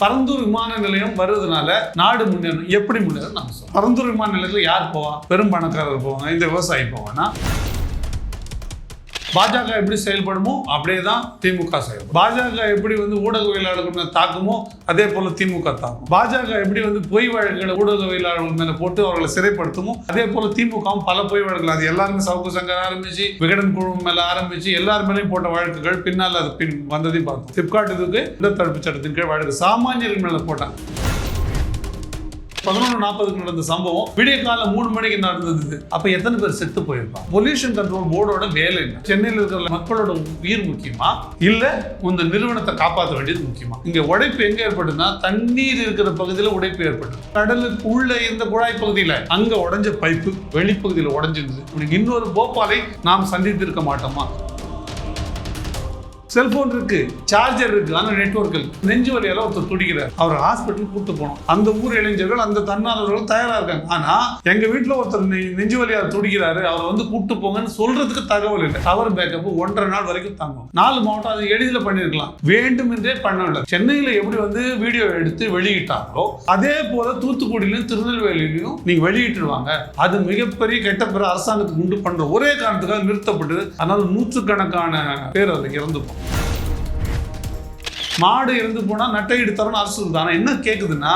பரந்தூர் விமான நிலையம் வர்றதுனால நாடு முன்னேறும். எப்படி முன்னேறும் நாங்கள் பரந்தூர் விமான நிலையத்தில் யார் போவா? பெரும் பணக்காரர் போவாங்க இந்த விவசாயி போவானா? பாஜக எப்படி செயல்படுமோ அப்படியே தான் திமுக செயல்படும். பாஜக எப்படி வந்து ஊடகவியலாளர்கள் மேலே தாக்குமோ அதே போல திமுக தாக்கும். பாஜக எப்படி வந்து பொய் வழக்குகளை ஊடகவியலாளர்கள் மேலே போட்டு அவர்களை சிறைப்படுத்துமோ அதே போல திமுகவும் பல பொய் வழக்குகள். அது எல்லாருமே சவுக்கு சங்கர் ஆரம்பிச்சு விகடன் குழு மேல ஆரம்பிச்சு எல்லார் மேலேயும் போட்ட வழக்குகள் பின்னால் அது பின் வந்ததையும் பார்த்தோம். ஃபிளிப்கார்ட் இதுக்கு இந்த தடுப்பு சட்டத்தின் கீழ் வழக்கு. சாமானியர்கள் மேலே போட்டாங்க. பதினொன்று நாற்பதுக்கு நடந்த சம்பவம் விடிய காலம் மூணு மணிக்கு நடந்தது. அப்ப எத்தனை பேர் செத்து போயிருப்பாங்க பொல்யூஷன் கண்ட்ரோல் போர்டோட வேலை என்ன? சென்னையில் இருக்கிற மக்களோட உயிர் முக்கியமா? இல்ல இந்த நிறுவனத்தை காப்பாற்ற வேண்டியது முக்கியமா? இங்க உடைப்பு எங்க ஏற்படுதுன்னா தண்ணீர் இருக்கிற பகுதியில் உடைப்பு ஏற்பட்டது கடலுக்கு உள்ள இந்த குழாய் பகுதியில் அங்க உடைஞ்ச பைப்பு வெளிப்பகுதியில் உடைஞ்சிருந்தது. இன்னொரு போபாலை நாம் சந்தித்திருக்க மாட்டோமா? செல்போன் இருக்கு சார்ஜர் இருக்கு ஆனால் நெட்ஒர்க் இருக்கு. நெஞ்சு வழியால ஒருத்தர் துடிக்கிறார். அவர் ஹாஸ்பிட்டல் கூட்டு போனோம். அந்த ஊர் இளைஞர்கள் அந்த தன்னார்வலர்கள் தயாரா இருக்காங்க. ஆனா எங்க வீட்டுல ஒருத்தர் நெஞ்சு வழியால் துடிக்கிறாரு. அவரை வந்து கூட்டு போங்கன்னு சொல்றதுக்கு தகவல் இல்லை. டவர் பேக்கப் ஒன்றரை நாள் வரைக்கும் தாங்கும். நாலு மாவட்டம் அதை எளிதில் பண்ணிருக்கலாம் வேண்டுமென்றே பண்ணவில்லை. சென்னையில எப்படி வந்து வீடியோ எடுத்து வெளியிட்டாங்களோ அதே போல தூத்துக்குடியிலும் திருநெல்வேலியிலும் நீங்க வெளியிட்டுருவாங்க. அது மிகப்பெரிய கெட்ட பிற அரசாங்கத்துக்கு உண்டு பண்ற ஒரே காரணத்துக்காக நிறுத்தப்பட்டது. அதனால நூற்றுக்கணக்கான பேர் அதை இறந்து போனாங்க. மாடு இறந்து போனால் நட்டை எடுத்தாரன்னு அரசு சொல்லுது. ஆனால் என்ன கேட்குதுன்னா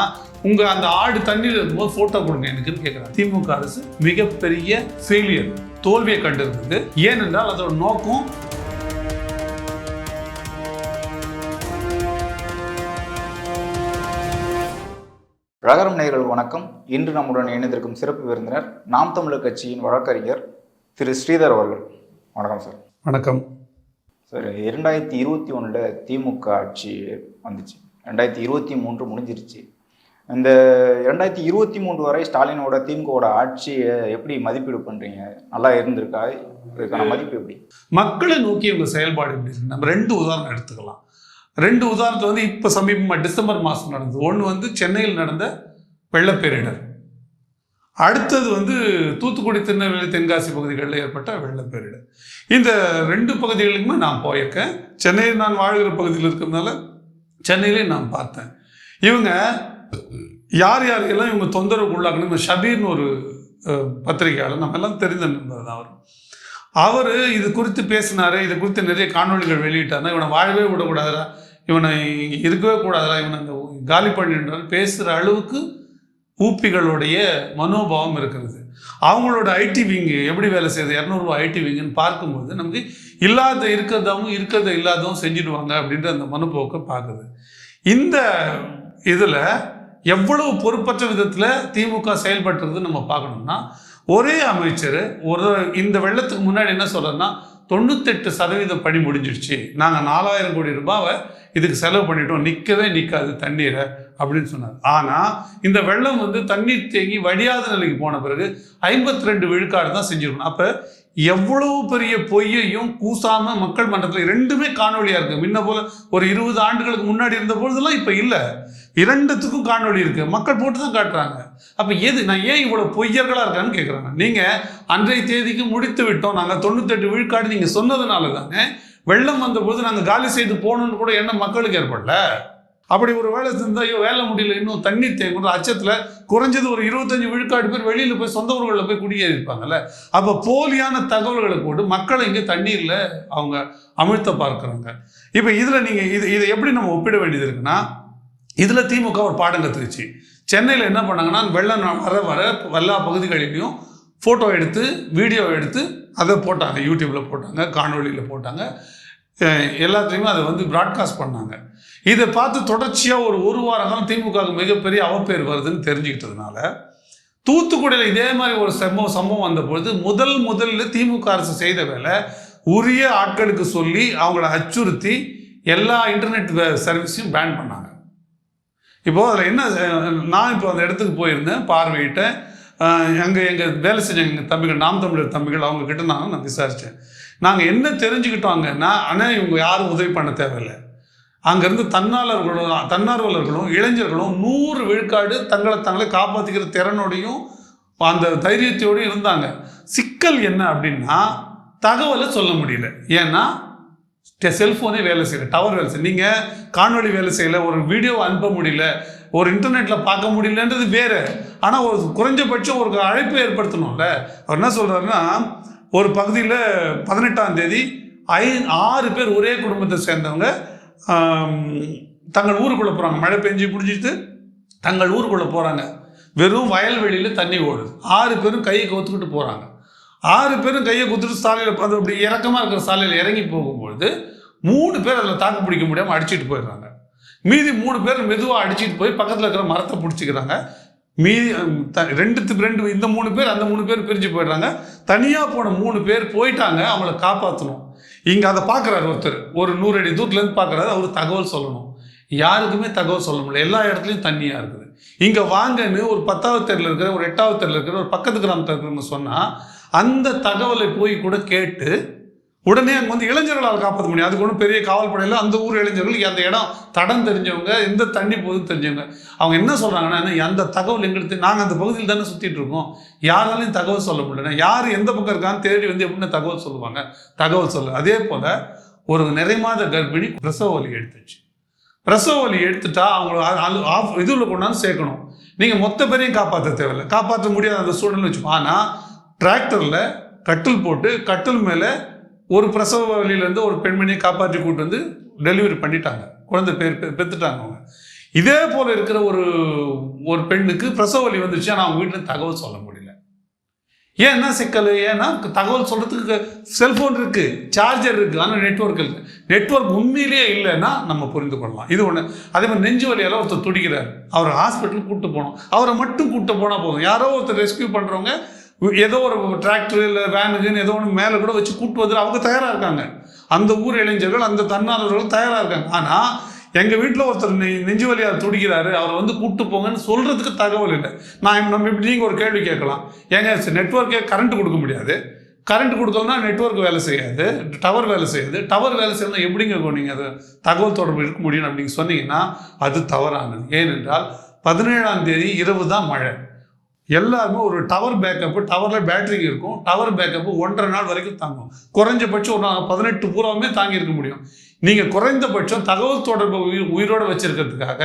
உங்க அந்த ஆடு தண்ணியில் இருக்கும்போது போட்டோ கொடுங்க எனக்குன்னு கேட்குறாங்க திமுக அரசு மிகப்பெரிய ஃபெயிலியர் தோல்வியை கண்டிருக்குது ஏனென்றால் அதோட நோக்கம் ரகரம் நேயர்கள் வணக்கம். இன்று நம்முடன் இணைந்திருக்கும் சிறப்பு விருந்தினர் நாம் தமிழர் கட்சியின் வழக்கறிஞர் திரு ஸ்ரீதர் அவர்கள். வணக்கம் சார். வணக்கம். சார் இரண்டாயிரத்தி இருபத்தி ஒன்றில் திமுக ஆட்சி வந்துச்சு. ரெண்டாயிரத்தி இருபத்தி மூன்று முடிஞ்சிருச்சு. இந்த ரெண்டாயிரத்தி இருபத்தி மூன்று வரை ஸ்டாலினோட திமுகவோட ஆட்சியை எப்படி மதிப்பீடு பண்ணுறீங்க நல்லா இருந்திருக்கா? இதுக்கான மதிப்பு எப்படி? மக்களை நோக்கி உங்கள் செயல்பாடு எப்படி இருக்கு? நம்ம ரெண்டு உதாரணம் எடுத்துக்கலாம். ரெண்டு உதாரணத்தை வந்து இப்போ சமீபமாக டிசம்பர் மாதம் நடந்தது. ஒன்று வந்து சென்னையில் நடந்த வெள்ளப்பேரிடர். அடுத்தது வந்து தூத்துக்குடி திருநெல்வேலி தென்காசி பகுதிகளில் ஏற்பட்ட வெள்ளப்பேரிடர் இந்த ரெண்டு பகுதிகளுக்குமே நான் போயிருக்கேன். சென்னையில் நான் வாழ்கிற பகுதியில் இருக்கிறதுனால சென்னையிலே நான் பார்த்தேன். இவங்க யார் யாருக்கெல்லாம் இவங்க தொந்தரவுக்கு உள்ளாக்கணும் இவங்க ஷபீர்னு ஒரு பத்திரிகையாளர் நம்ம எல்லாம் தெரிந்த நண்பர் தான் அவர். அவர் இது குறித்து பேசினாரு இது குறித்து நிறைய காணொளிகள் வெளியிட்டார்னா இவனை வாழவே விடக்கூடாதுரா இவனை இருக்கவே கூடாதுரா இவனை அந்த காலி பண்ணிடுறாரு பேசுகிற அளவுக்கு ஊப்பிகளுடைய மனோபாவம் இருக்கிறது. அவங்களோட ஐடி விங்கு எப்படி வேலை செய்யுது? இரநூறுவா ஐடி விங்குன்னு பார்க்கும்போது நமக்கு இல்லாத இருக்கிறதாவும் இருக்கிறத இல்லாதவும் செஞ்சிடுவாங்க அப்படின்ற அந்த மனப்போக்கை பார்க்குது. இந்த இதில் எவ்வளவு பொறுப்பற்ற விதத்தில் திமுக செயல்பட்டுறது நம்ம பார்க்கணும்னா ஒரே அமைச்சர் ஒரு இந்த வெள்ளத்துக்கு முன்னாடி என்ன சொல்கிறேன்னா தொண்ணூத்தெட்டு சதவீத பணி முடிஞ்சிடுச்சு நாங்கள் நாலாயிரம் கோடி ரூபாவை இதுக்கு செலவு பண்ணிட்டோம். நிற்கவே நிற்காது தண்ணீரை. அப்படின்னு சொன்னார். ஆனால் இந்த வெள்ளம் வந்து தண்ணீர் தேங்கி வடியாத நிலைக்கு போன பிறகு ஐம்பத்தி ரெண்டு விழுக்காடு தான் செஞ்சிருக்கணும். அப்போ எவ்வளவு பெரிய பொய்யையும் கூசாம மக்கள் மன்றத்தில் ரெண்டுமே காணொலியா இருக்கு. முன்ன போல ஒரு இருபது ஆண்டுகளுக்கு முன்னாடி இருந்த பொழுதெல்லாம் இப்போ இல்லை. இரண்டுத்துக்கும் காணொளி இருக்கு. மக்கள் போட்டு தான் காட்டுறாங்க. அப்போ எது நான் ஏன் இவ்வளவு பொய்யர்களாக இருக்கான்னு கேட்குறாங்க நீங்கள் அன்றைய தேதிக்கு முடித்து விட்டோம். நாங்கள் தொண்ணூத்தெட்டு விழுக்காடு நீங்கள் சொன்னதுனால தானே வெள்ளம் வந்தபோது நாங்கள் காலி செய்து போகணும்னு கூட எண்ணம் மக்களுக்கு ஏற்படல. அப்படி ஒரு வேலை செஞ்சால் ஐயோ வேலை முடியல இன்னும் தண்ணி தேங்குற அச்சத்தில் குறைஞ்சது ஒரு இருபத்தஞ்சி விழுக்காடு பேர் வெளியில் போய் சொந்த ஊர்களில் போய் குடியேறி இருப்பாங்கல்ல. அப்போ போலியான தகவல்களை போட்டு மக்களை இங்கே தண்ணீரில் அவங்க அமிழ்த்த பார்க்குறாங்க. இப்போ இதில் நீங்கள் இது இதை எப்படி நம்ம ஒப்பிட வேண்டியது இருக்குன்னா இதில் திமுக ஒரு பாடம் கற்றுக்குச்சு சென்னையில் என்ன பண்ணாங்கன்னா வெள்ளம் வர வர எல்லா பகுதிகளிலையும் ஃபோட்டோ எடுத்து வீடியோ எடுத்து அதை போட்டாங்க யூடியூப்பில் போட்டாங்க காணொளியில் போட்டாங்க. எல்லாத்துலேயுமே அதை வந்து ப்ராட்காஸ்ட் பண்ணாங்க. இதை பார்த்து தொடர்ச்சியாக ஒரு ஒரு வார காலம் திமுகவுக்கு மிகப்பெரிய அவப்பேர் வருதுன்னு தெரிஞ்சுக்கிட்டதுனால தூத்துக்குடியில் இதே மாதிரி ஒரு சம்பவம் சம்பவம் வந்த பொழுது முதல் முதல்ல திமுக அரசு செய்த வேலை உரிய ஆட்களுக்கு சொல்லி அவங்கள அச்சுறுத்தி எல்லா இன்டர்நெட் சர்வீஸையும் பேன் பண்ணாங்க. இப்போ அதில் என்ன நான் இப்போ அந்த இடத்துக்கு போயிருந்தேன் பார்வையிட்டேன். அங்கே எங்கள் வேலை செஞ்ச எங்கள் தம்பிகள் நாம் தமிழர் தம்பிகள் அவங்க கிட்ட நான் நான் விசாரித்தேன் நாங்கள் என்ன தெரிஞ்சுக்கிட்டோங்கன்னா ஆனால் இவங்க யாரும் உதவி பண்ண தேவையில்லை. அங்கேருந்து தன்னாளர்களும் தன்னார்வலர்களும் இளைஞர்களும் நூறு விழுக்காடு தங்களை தங்களை காப்பாற்றிக்கிற திறனோடையும் அந்த தைரியத்தோடையும் இருந்தாங்க. சிக்கல் என்ன அப்படின்னா தகவலை சொல்ல முடியல. ஏன்னா செல்ஃபோனே வேலை செய்யல டவர் வேலை செய்யல. நீங்கள் காணொலி வேலை செய்யலை ஒரு வீடியோ அனுப்ப முடியல ஒரு இன்டர்நெட்டில் பார்க்க முடியலன்றது வேறு. ஆனால் ஒரு குறைஞ்சபட்சம் ஒரு அழைப்பு ஏற்படுத்தணும்ல. அவர் என்ன சொல்கிறாருன்னா ஒரு பகுதியில் பதினெட்டாம் தேதி ஐ ஆறு பேர் ஒரே குடும்பத்தை சேர்ந்தவங்க தங்கள் ஊருக்குள்ளே போகிறாங்க மழை பெஞ்சு பிடிச்சிட்டு தங்கள் ஊருக்குள்ளே போகிறாங்க வெறும் வயல்வெளியில் தண்ணி ஓடுது. ஆறு பேரும் கையை கோத்துக்கிட்டு போகிறாங்க ஆறு பேரும் கையை குத்துட்டு சாலையில் அது அப்படி இறக்கமாக இருக்கிற சாலையில் இறங்கி போகும்பொழுது மூணு பேர் அதில் தாக்கு பிடிக்க முடியாமல் அடிச்சிட்டு போயிடுறாங்க. மீதி மூணு பேர் மெதுவாக அடிச்சிட்டு போய் பக்கத்தில் இருக்கிற மரத்தை பிடிச்சிக்கிறாங்க. மீதி த- ரெண்டுத்துக்கு ரெண்டு இந்த மூணு பேர் அந்த மூணு பேர் பிரிஞ்சு போயிடுறாங்க. தனியாக போன மூணு பேர் போயிட்டாங்க அவங்கள காப்பாற்றணும் இங்கே அதை பார்க்குறாரு ஒருத்தர். ஒரு நூறு அடி தூரத்துலேருந்து பார்க்குறாரு அவர் தகவல் சொல்லணும். யாருக்குமே தகவல் சொல்ல முடியல. எல்லா இடத்துலையும் தண்ணியாக இருக்குது. இங்கே வாங்கன்னு ஒரு பத்தாவது தெருவில் இருக்கிற ஒரு எட்டாவது தெருவில் இருக்கிற ஒரு பக்கத்து கிராமத்தில் இருக்கிறவங்க சொன்னால் அந்த தகவலை போய் கூட கேட்டு உடனே அங்கே வந்து இளைஞர்களால் காப்பாற்ற முடியும். அதுக்கு ஒன்றும் பெரிய காவல் படையில் அந்த ஊர் இளைஞர்கள் அந்த இடம் தடம் தெரிஞ்சவங்க எந்த தண்ணி போகுதுன்னு தெரிஞ்சவங்க அவங்க என்ன சொல்கிறாங்கன்னா அந்த தகவல் எங்களுக்கு நாங்கள் அந்த பகுதியில் தானே சுற்றிட்டு இருக்கோம். யாராலையும் தகவல் சொல்ல முடியல. யார் எந்த பக்கம் இருக்கான்னு தேடி வந்து எப்படின்னு தகவல் சொல்லுவாங்க. தகவல் சொல்ல அதே போல் ஒரு நிறைமாத கர்ப்பிணி பிரசவ வலி எடுத்துச்சு. பிரசவ வலி எடுத்துட்டா அவங்கள ஆஃப் அ- ஆஃப் இதுல கொண்டாந்து சேர்க்கணும். நீங்கள் மொத்த பேரையும் காப்பாற்ற தேவையில்லை. காப்பாற்ற முடியாத அந்த சூழ்நிலை வச்சுப்போம் ஆனால் டிராக்டரில் கட்டில் போட்டு கட்டில் மேலே ஒரு பிரசவ வலியிலேருந்து ஒரு பெண்மணியை காப்பாற்றி கூட்டு வந்து டெலிவரி பண்ணிட்டாங்க. குழந்தை பேர் பெற்றுட்டாங்க அவங்க. இதே போல் இருக்கிற ஒரு ஒரு பெண்ணுக்கு பிரசவ வலி வந்துச்சு ஆனால் அவங்க வீட்டில் தகவல் சொல்ல முடியல. ஏன் என்ன சிக்கல்? ஏன்னா தகவல் சொல்கிறதுக்கு செல்ஃபோன் இருக்குது சார்ஜர் இருக்குது ஆனால் நெட்வொர்க் இல்லை. நெட்வொர்க் உண்மையிலேயே இல்லைன்னா நம்ம புரிந்து கொள்ளலாம். இது ஒன்று அதே மாதிரி நெஞ்சு வலியால் ஒருத்தர் துடிக்கிறார். அவரை ஹாஸ்பிட்டலுக்கு கூப்பிட்டு போனோம். அவரை மட்டும் கூப்பிட்டு போனால் போதும். யாரோ ஒருத்தர் ரெஸ்கியூ பண்ணுறவங்க ஏதோ ஒரு டிராக்டர் இல்லை வேனுக்குன்னு ஏதோ ஒன்று மேலே கூட வச்சு கூப்பிட்டு வந்துட்டு அவங்க தயாராக இருக்காங்க. அந்த ஊர் இளைஞர்கள் அந்த தன்னார்வர்கள் தயாராக இருக்காங்க. ஆனால் எங்கள் வீட்டில் ஒருத்தர் நெ- நெஞ்சு வழியாக துடிக்கிறாரு. அவரை வந்து கூப்பிட்டு போங்கன்னு சொல்கிறதுக்கு தகவல் இல்லை. நான் நம்ம இப்படி நீங்கள் ஒரு கேள்வி கேட்கலாம். ஏங்க நெட்ஒர்க்கே கரண்ட் கொடுக்க முடியாது. கரண்ட் கொடுக்கலனா நெட்வொர்க் வேலை செய்யாது. டவர் வேலை செய்யாது. டவர் வேலை செய்யணும் எப்படிங்க நீங்கள் அது தகவல் தொடர்பு இருக்க முடியும் அப்படின்னு சொன்னீங்கன்னா அது தவறானது. ஏனென்றால் பதினேழாம் தேதி இரவு தான் மழை. எல்லாருமே ஒரு டவர் பேக்கப்பு டவரில் பேட்டரி இருக்கும். டவர் பேக்கப்பு ஒன்றரை நாள் வரைக்கும் தாங்கும். குறைஞ்சபட்சம் ஒரு நாள் பதினெட்டு பூராவுமே தாங்கியிருக்க முடியும். நீங்கள் குறைந்தபட்சம் தகவல் தொடர்பு உயிர் உயிரோடு வச்சுருக்கிறதுக்காக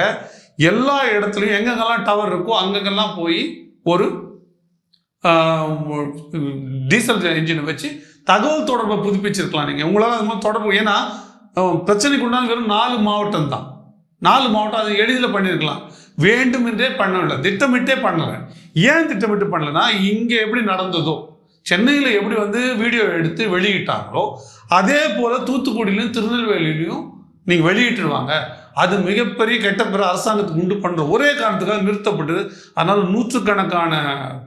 எல்லா இடத்துலையும் எங்கெங்கெல்லாம் டவர் இருக்கோ அங்கங்கெல்லாம் போய் ஒரு டீசல் இன்ஜினை வச்சு தகவல் தொடர்பை புதுப்பிச்சிருக்கலாம் நீங்கள் உங்களால் அது மாதிரி தொடர்பு ஏன்னா பிரச்சனைக்கு உண்டான வெறும் நாலு மாவட்டம் தான். நாலு மாவட்டம் அது எளிதில் பண்ணியிருக்கலாம். வேண்டுமென்றே பண்ணவில்லை. திட்டமிட்டே பண்ணலை. ஏன் திட்டமிட்டு பண்ணலைன்னா இங்கே எப்படி நடந்ததோ சென்னையில் எப்படி வந்து வீடியோ எடுத்து வெளியிட்டாங்களோ அதே போல் தூத்துக்குடியிலையும் திருநெல்வேலியிலையும் நீங்கள் வெளியிட்டுருவாங்க. அது மிகப்பெரிய கெட்ட பேர் அரசாங்கத்துக்கு உண்டு பண்ணுற ஒரே காரணத்துக்காக நிறுத்தப்பட்டது. அதனால் நூற்றுக்கணக்கான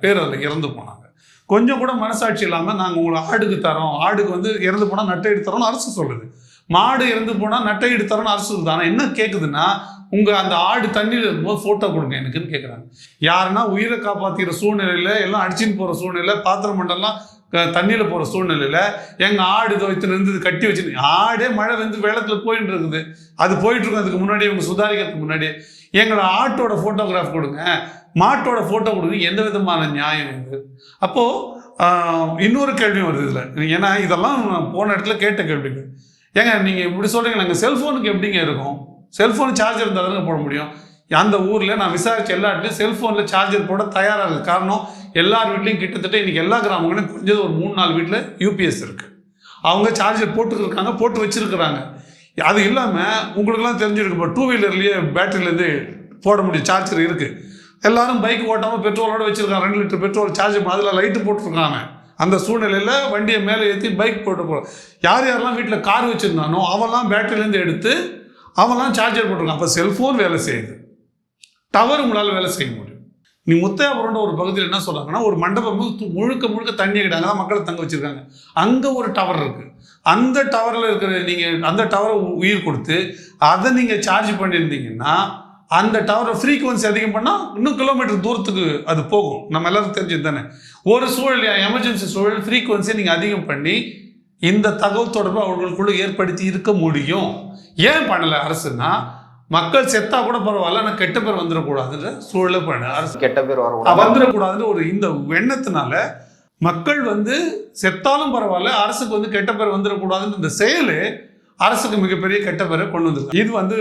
பேர் அதில் இறந்து போனாங்க. கொஞ்சம் கூட மனசாட்சி இல்லாமல் நாங்கள் உங்களை ஆடுக்கு தரோம். ஆடுக்கு வந்து இறந்து போனால் நட்டையிடு தரோம்னு அரசு சொல்லுது. மாடு இறந்து போனால் நட்டையிடு தரோம்னு அரசு சொல்லுது. ஆனால் என்ன கேட்குதுன்னா உங்கள் அந்த ஆடு தண்ணியில் இருக்கும்போது ஃபோட்டோ கொடுங்க எனக்குன்னு கேட்குறாங்க யாருன்னா உயிரை காப்பாற்றிக்கிற சூழ்நிலையில் எல்லாம் அடிச்சுன்னு போகிற சூழ்நிலை பாத்திரம் மண்டலாம் தண்ணியில் போகிற சூழ்நிலையில் எங்கள் ஆடு துவைத்து நின்று கட்டி வச்சு ஆடே மழை வந்து வெள்ளத்தில் போயிட்டு இருக்குது. அது போயிட்டுருக்கும் அதுக்கு முன்னாடி இவங்க சுதாரிக்கிறதுக்கு முன்னாடி. எங்களோட ஆட்டோட ஃபோட்டோகிராஃப் கொடுங்க. மாட்டோட ஃபோட்டோ கொடுங்க. எந்த விதமான நியாயம் இது? அப்போது இன்னொரு கேள்வியும் வருது இதில். ஏன்னா இதெல்லாம் போன இடத்துல கேட்ட கேள்விகள். ஏங்க நீங்கள் இப்படி சொல்கிறீங்க நாங்கள் செல்ஃபோனுக்கு எப்படிங்க இருக்கும்? செல்ஃபோன் சார்ஜர் இருந்தால் தானே போட முடியும்? அந்த ஊரில் நான் விசாரிச்ச எல்லா செல்ஃபோனில் சார்ஜர் போட தயாராக இருக்குது காரணம் எல்லார் வீட்லையும் கிட்டத்தட்ட இன்றைக்கி எல்லா கிராமங்களையும் குறைஞ்சது ஒரு மூணு நாலு வீட்டில் யூபிஎஸ் இருக்குது அவங்க சார்ஜர் போட்டுருக்காங்க போட்டு வச்சுருக்குறாங்க. அது இல்லாமல் உங்களுக்குலாம் தெரிஞ்சிருக்கு இப்போ டூ வீலர்லேயே பேட்டரியிலேருந்து போட முடியும் சார்ஜர் இருக்குது எல்லாரும் பைக் ஓட்டாமல் பெட்ரோலோடு வச்சுருக்காங்க ரெண்டு லிட்டர் பெட்ரோல் சார்ஜ் அதில் லைட்டு போட்டிருக்காங்க. அந்த சூழ்நிலையில் வண்டியை மேலே ஏற்றி பைக் போட்டு போகிறோம் யார் யாரெல்லாம் வீட்டில் கார் வச்சுருந்தானோ அவெல்லாம் பேட்டரியிலேருந்து எடுத்து அவெல்லாம் சார்ஜர் போட்டிருக்கான் அப்போ செல்ஃபோன் வேலை செய்யுது. டவர் உங்களால் வேலை செய்ய முடியும். நீ முத்தையாபுரம்ன்ற ஒரு பகுதியில் என்ன சொல்கிறாங்கன்னா ஒரு மண்டபம் து- முழுக்க முழுக்க தண்ணி கிட்டாங்க தான் மக்களை தங்க வச்சுருக்காங்க. அங்கே ஒரு டவர் இருக்குது அந்த டவரில் இருக்கிற நீங்கள் அந்த டவரை உயிர் கொடுத்து அதை நீங்கள் சார்ஜ் பண்ணியிருந்தீங்கன்னா அந்த டவரை ஃப்ரீக்குவன்சி அதிகம் பண்ணால் இன்னும் கிலோமீட்டர் தூரத்துக்கு அது போகும். நம்ம எல்லாரும் தெரிஞ்சது தானே? ஒரு சூழல் எமர்ஜென்சி சூழல் ஃப்ரீக்குவன்சியை நீங்கள் அதிகம் பண்ணி இந்த தகவல் தொடர்பு அவர்களுக்குள்ள ஏற்படுத்தி இருக்க முடியும். ஏன் பண்ணலை அரசுன்னா மக்கள் செத்தா கூட பரவாயில்ல ஆனால் கெட்ட பேர் வந்துடக்கூடாதுன்ற சூழலை பண்ண அரசு. கெட்ட பேர் வந்துடக்கூடாதுன்ற ஒரு இந்த எண்ணத்தினால மக்கள் வந்து செத்தாலும் பரவாயில்ல அரசுக்கு வந்து கெட்ட பேர் வந்துடக்கூடாதுன்ற இந்த செயலே அரசுக்கு மிகப்பெரிய கெட்ட பேரை கொண்டு வந்திருக்கு. இது வந்து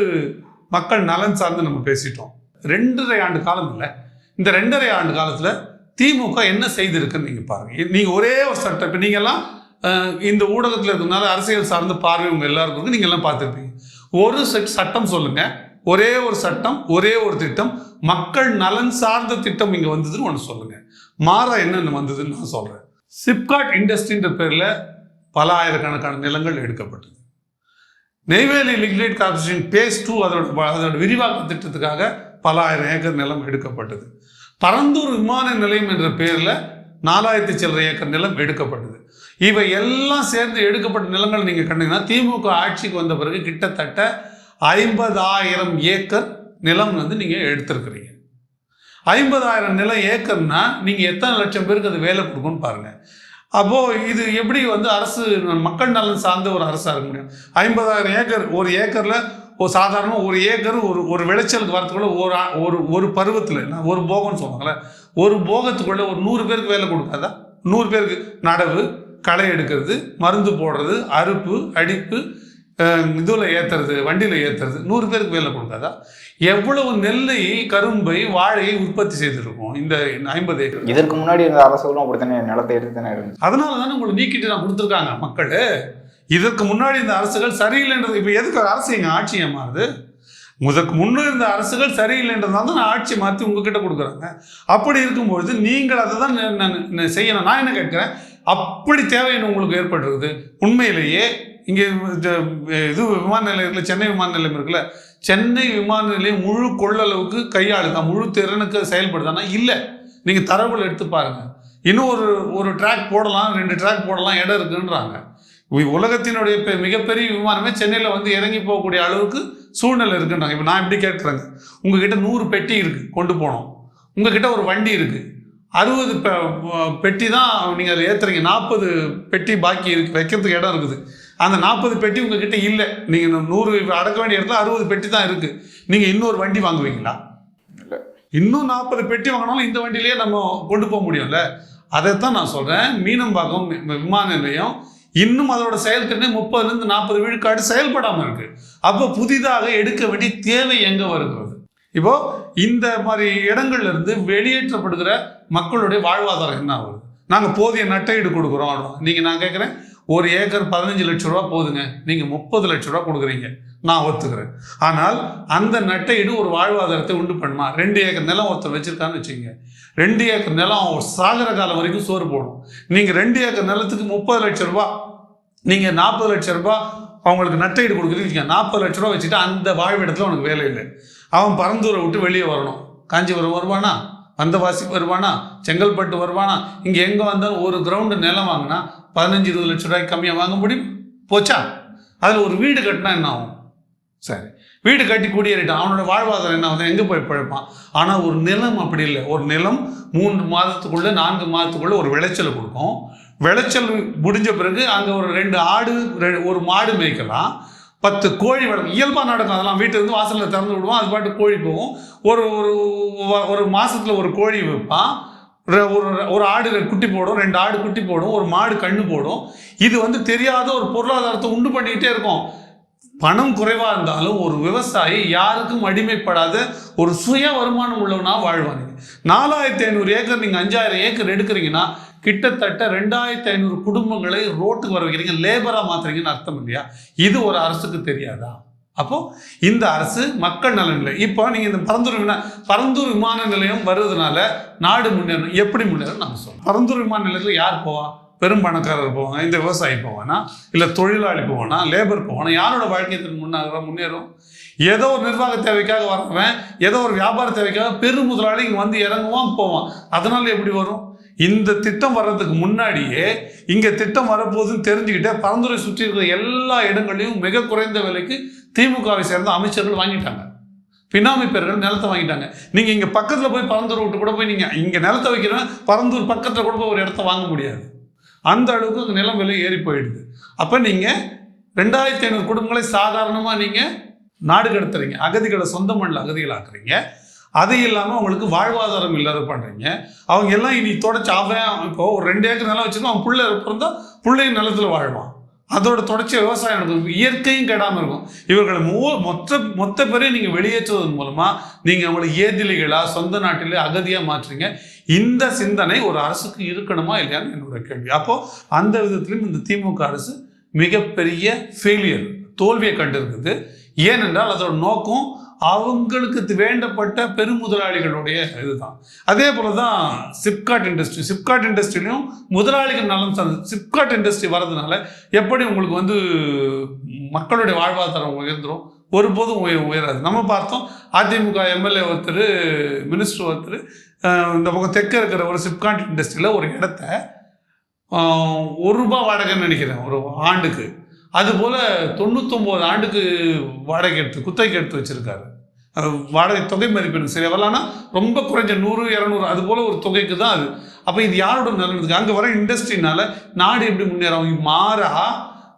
மக்கள் நலன் சார்ந்து நம்ம பேசிட்டோம். ரெண்டரை ஆண்டு காலம் இல்லை. இந்த ரெண்டரை ஆண்டு காலத்தில் திமுக என்ன செய்திருக்குன்னு நீங்கள் பாருங்கள் நீங்கள் ஒரே ஒரு சட்டம் இப்போ நீங்கள்லாம் இந்த ஊடகத்தில் இருக்கிறதுனால அரசியல் சார்ந்த பார்வை உங்கள் எல்லாருக்கும் இருக்கு. நீங்கள்லாம் பார்த்துருப்பீங்க. ஒரு சட்டம் சொல்லுங்கள் ஒரே ஒரு சட்டம் ஒரே ஒரு திட்டம் மக்கள் நலன் சார்ந்த திட்டம் இங்கே வந்ததுன்னு ஒன்று சொல்லுங்கள் மாறா என்னென்ன வந்ததுன்னு நான் சொல்கிறேன் சிப்காட் இண்டஸ்ட்ரின்ற பேரில் பல ஆயிரக்கணக்கான நிலங்கள் எடுக்கப்பட்டது. Neyveli lignite corporation phase two அதோட அதோட விரிவாக்க திட்டத்துக்காக பல ஆயிரம் ஏக்கர் நிலம் எடுக்கப்பட்டது. பரந்தூர் விமான நிலையம் என்ற பேரில் நாலாயிரத்தி சில்லறை ஏக்கர் நிலம் எடுக்கப்பட்டது. இவை எல்லாம் சேர்ந்து எடுக்கப்பட்ட நிலங்கள் நீங்கள் கண்டீங்கன்னா திமுக ஆட்சிக்கு வந்த பிறகு கிட்டத்தட்ட ஐம்பதாயிரம் ஏக்கர் நிலம் வந்து நீங்கள் எடுத்திருக்கிறீங்க. ஐம்பதாயிரம் நிலம் ஏக்கர்னா நீங்கள் எத்தனை லட்சம் பேருக்கு அது வேலை கொடுக்கும்னு பாருங்கள் அப்போது இது எப்படி வந்து அரசு மக்கள் நலன் சார்ந்த ஒரு அரசாக இருக்க முடியும்? ஐம்பதாயிரம் ஏக்கர் ஒரு ஏக்கரில் ஒரு சாதாரணமாக ஒரு ஏக்கர் ஒரு ஒரு விளைச்சலுக்கு வரத்துக்குள்ள ஒரு ஒரு ஒரு பருவத்தில் நான் ஒரு போகம்னு சொன்னாங்களே ஒரு போகத்துக்குள்ளே ஒரு நூறு பேருக்கு வேலை கொடுக்காதா நூறு பேருக்கு நடவு களை எடுக்கிறது மருந்து போடுறது அறுப்பு அடிப்பு இதில் ஏற்றுறது வண்டியில் ஏற்றுறது நூறு பேருக்கு வேலை கொடுக்காதா? எவ்வளவு நெல்லை கரும்பை வாழையை உற்பத்தி செய்திருக்கோம் இந்த ஐம்பது ஏக்கர். இதற்கு முன்னாடி இருந்த அரசுகளும் அப்படித்தானே நிலத்தை எடுத்து தானே இருந்துச்சு அதனால தானே உங்களை நீக்கிட்டு நான் கொடுத்துருக்காங்க மக்கள். இதற்கு முன்னாடி இந்த அரசுகள் சரியில்லைன்றது இப்போ எதுக்கு அரசு எங்கள் ஆட்சியை மாறுது? முதற்கு முன்னே இருந்த அரசுகள் சரியில்லைன்றதால தான் நான் ஆட்சி மாற்றி உங்ககிட்ட கொடுக்குறாங்க. அப்படி இருக்கும்பொழுது நீங்கள் அதை தான் செய்யணும். நான் என்ன கேட்குறேன்? அப்படி தேவைன்னு உங்களுக்கு ஏற்பட்டிருக்குது? உண்மையிலேயே இங்கே இது விமான நிலையத்தில் சென்னை விமான நிலையம் இருக்குல்ல? சென்னை விமான நிலையம் முழு கொள்ளளவுக்கு கையாளுதா. முழு திறனுக்கு செயல்படுதானா இல்லை. நீங்கள் தரவுகள் எடுத்து பாருங்க. இன்னும் ஒரு ஒரு ட்ராக் போடலாம் ரெண்டு ட்ராக் போடலாம் இடம் இருக்குன்றாங்க. உலகத்தினுடைய பெ- மிகப்பெரிய விமானமே சென்னையில் வந்து இறங்கி போகக்கூடிய அளவுக்கு சூழ்நிலை இருக்குன்றாங்க. இப்போ நான் இப்படி கேட்குறேங்க உங்ககிட்ட நூறு பெட்டி இருக்குது கொண்டு போனோம். உங்ககிட்ட ஒரு வண்டி இருக்குது அறுபது பெட்டி தான் நீங்கள் அதில் ஏற்றுறீங்க நாற்பது பெட்டி பாக்கி இருக்கு வைக்கிறதுக்கு இடம் இருக்குது. அந்த நாற்பது பெட்டி உங்ககிட்ட இல்லை. நீங்கள் நூறு அடக்க வேண்டிய இடத்துல அறுபது பெட்டி தான் இருக்குது நீங்கள் இன்னொரு வண்டி வாங்குவீங்களா? இல்லை. இன்னும் நாற்பது பெட்டி வாங்கினாலும் இந்த வண்டியிலேயே நம்ம கொண்டு போக முடியும்ல? அதைத்தான் நான் சொல்கிறேன் மீனம்பாக்கம் விமான நிலையம் இன்னும் அதோட செயல்திறனை முப்பதுலேருந்து நாற்பது விழுக்காடு செயல்படாமல் இருக்கு. அப்போ புதிதாக எடுக்க வேண்டிய தேவை எங்கே வருகிறது? இப்போ இந்த மாதிரி இடங்கள்ல இருந்து வெளியேற்றப்படுகிற மக்களுடைய வாழ்வாதாரம் என்ன ஆகுது? நாங்கள் போதிய நட்டையீடு கொடுக்குறோம். நீங்கள் நான் கேட்குறேன் ஒரு ஏக்கர் பதினஞ்சு லட்ச ரூபா போதுங்க. நீங்கள் முப்பது லட்ச ரூபா கொடுக்குறீங்க. நான் ஒத்துக்கிறேன். ஆனால் அந்த நட்டையீடு ஒரு வாழ்வாதாரத்தை உண்டு பண்ணுமா? ரெண்டு ஏக்கர் நிலம் ஒருத்தர் வச்சுருக்கான்னு வச்சுக்கோங்க. ரெண்டு ஏக்கர் நிலம் அவன் சாகர காலம் வரைக்கும் சோறு போடும். நீங்கள் ரெண்டு ஏக்கர் நிலத்துக்கு முப்பது லட்ச ரூபா நீங்கள் நாற்பது லட்ச ரூபா அவங்களுக்கு நட்டையீடு கொடுக்குறீங்க நாற்பது லட்ச ரூபா வச்சுட்டு அந்த வாழ்விடத்தில் அவனுக்கு வேலை இல்லை. அவன் பரந்தூரை விட்டு வெளியே வரணும். காஞ்சிபுரம் வருவானா? வந்தவாசி வருவானா? செங்கல்பட்டு வருவானா? இங்கே எங்கே வந்தாலும் ஒரு கிரவுண்டு நிலம் வாங்கினா பதினஞ்சு இருபது லட்ச ரூபாய்க்கு கம்மியாக வாங்க முடியும். போச்சா? அதில் ஒரு வீடு கட்டினா என்ன ஆகும்? சரி. வீடு கட்டி குடியேறிட்டான். அவனோட வாழ்வாதாரம் என்ன ஆகுது? எங்கே போய் பிழைப்பான்? ஆனால் ஒரு நிலம் அப்படி இல்லை. ஒரு நிலம் மூன்று மாதத்துக்குள்ள நான்கு மாதத்துக்குள்ள ஒரு விளைச்சல் கொடுக்கும். விளைச்சல் முடிஞ்ச பிறகு அங்கே ஒரு ரெண்டு ஆடு ரெ- ஒரு மாடு மேய்க்கலாம். பத்து கோழி வளர்க்கும் இயல்பாக நடக்கும். அதெல்லாம் வீட்டிலேருந்து வாசலில் திறந்து விடுவோம். அது பாட்டு கோழி போகும். ஒரு ஒரு ஒரு மாதத்தில் ஒரு கோழி வைப்பான் ஒரு ஒரு ஆடு குட்டி போடும். ரெண்டு ஆடு குட்டி போடும். ஒரு மாடு கண்ணு போடும். இது வந்து தெரியாத ஒரு பொருளாதாரத்தை உண்டு பண்ணிக்கிட்டே இருக்கும். பணம் குறைவாக இருந்தாலும் ஒரு விவசாயி யாருக்கும் அடிமைப்படாத ஒரு சுய வருமானம் உள்ளவனா வாழ்வாங்க நாலாயிரத்தி ஐநூறு ஏக்கர் நீங்கள் அஞ்சாயிரம் ஏக்கர் எடுக்கிறீங்கன்னா கிட்டத்தட்ட ரெண்டாயிரத்தி ஐநூறு குடும்பங்களை ரோட்டுக்கு வர வைக்கிறீங்க லேபராக மாத்துறீங்கன்னு அர்த்தம் இல்லையா? இது ஒரு அரசுக்கு தெரியாதா? அப்போ இந்த அரசு மக்கள் நலன் இப்போ நீங்கள் இந்த பரந்தூர் விமான பரந்தூர் விமான நிலையம் வருவதனால நாடு முன்னேறணும். எப்படி முன்னேறும் நாங்கள் சொல்றோம். பரந்தூர் விமான நிலையத்தில் யார் போவா? பெரும் பணக்காரர் போவாங்க இந்த விவசாயி போவானா? இல்லை தொழிலாளி போவானா? லேபர் போவானா? யாரோட வாழ்க்கை திறன் முன்னாக முன்னேறும்? ஏதோ ஒரு நிர்வாக தேவைக்காக வரவன் ஏதோ ஒரு வியாபார தேவைக்காக பெரும் முதலாளி இங்கே வந்து இறங்குவான் போவான். அதனால எப்படி வரும்? இந்த திட்டம் வர்றதுக்கு முன்னாடியே இங்கே திட்டம் வரப்போகுதுன்னு தெரிஞ்சுக்கிட்டே பரந்துரை சுற்றி இருக்கிற எல்லா இடங்களையும் மிக குறைந்த விலைக்கு திமுகவை சேர்ந்த அமைச்சர்கள் வாங்கிட்டாங்க. பினாமி பேர்கள் நிலத்தை வாங்கிட்டாங்க. நீங்கள் இங்கே பக்கத்தில் போய் பரந்தூர் விட்டு கூட போய் நீங்கள் இங்கே நிலத்தை வைக்கிறவன் பரந்தூர் பக்கத்தில் கூட போய் ஒரு இடத்த வாங்க முடியாது. அந்த அளவுக்கு அந்த நிலம் விலை ஏறி போயிடுது. அப்போ நீங்கள் ரெண்டாயிரத்தி ஐநூறு குடும்பங்களை சாதாரணமாக நீங்கள் நாடு கடத்துறீங்க. அகதிகளை சொந்த மண்ணில் அகதிகளாக்குறீங்க. அது இல்லாமல் அவங்களுக்கு வாழ்வாதாரம் இல்லாத பண்ணுறீங்க அவங்க எல்லாம் இனி தொடச்சி அவன் இப்போ ஒரு ரெண்டு ஏக்கர் நிலம் வச்சுருந்தா அவன் பிள்ளை பிறந்தா பிள்ளையும் நிலத்தில் வாழ்வான். அதோட தொடர்ச்சி விவசாயம் நடக்கும். இயற்கையும் கெடாமல் இருக்கும். இவர்களை மோ மொத்த மொத்த பேரையும் நீங்கள் வெளியேற்றுவதன் மூலமாக நீங்கள் அவங்களை ஏதிலிகளாக சொந்த நாட்டிலே அகதியாக மாற்றுறீங்க. இந்த சிந்தனை ஒரு அரசுக்கு இருக்கணுமா இல்லையான்னு என்னோட கேள்வி. அப்போது அந்த விதத்திலும் இந்த திமுக அரசு மிகப்பெரிய ஃபெயிலியர் தோல்வியை கண்டிருக்குது. ஏனென்றால் அதோட நோக்கம் அவங்களுக்கு வேண்டப்பட்ட பெருமுதலாளிகளுடைய இதுதான். அதே போல தான் சிப்காட் இண்டஸ்ட்ரி சிப்காட் இண்டஸ்ட்ரிலையும் முதலாளிகள் நலம் சார்ந்த சிப்காட் இண்டஸ்ட்ரி வர்றதுனால எப்படி உங்களுக்கு வந்து மக்களுடைய வாழ்வாதாரம் உயர்ந்துரும்? ஒருபோதும் உய உயராது. நம்ம பார்த்தோம் அதிமுக எம்எல்ஏ ஒருத்தர் மினிஸ்டர் ஒருத்தர் இந்த பக்கம் தெற்க இருக்கிற ஒரு சிப்காட் இண்டஸ்ட்ரியில் ஒரு இடத்த ஒரு ரூபா வாடகைன்னு நினைக்கிறேன். ஒரு ஆண்டுக்கு. அதுபோல் தொண்ணூத்தொம்போது ஆண்டுக்கு வாடகை எடுத்து குத்தகைக்கு எடுத்து வச்சிருக்காரு. வாடகை தொகை மதிப்பீடு சரி வரலான்னா ரொம்ப குறைஞ்ச நூறு இரநூறு அது போல் ஒரு தொகைக்கு தான் அது. அப்போ இது யாரோட நலனுக்கு அங்கே வர இண்டஸ்ட்ரினால நாடு எப்படி முன்னேறும்? மாறா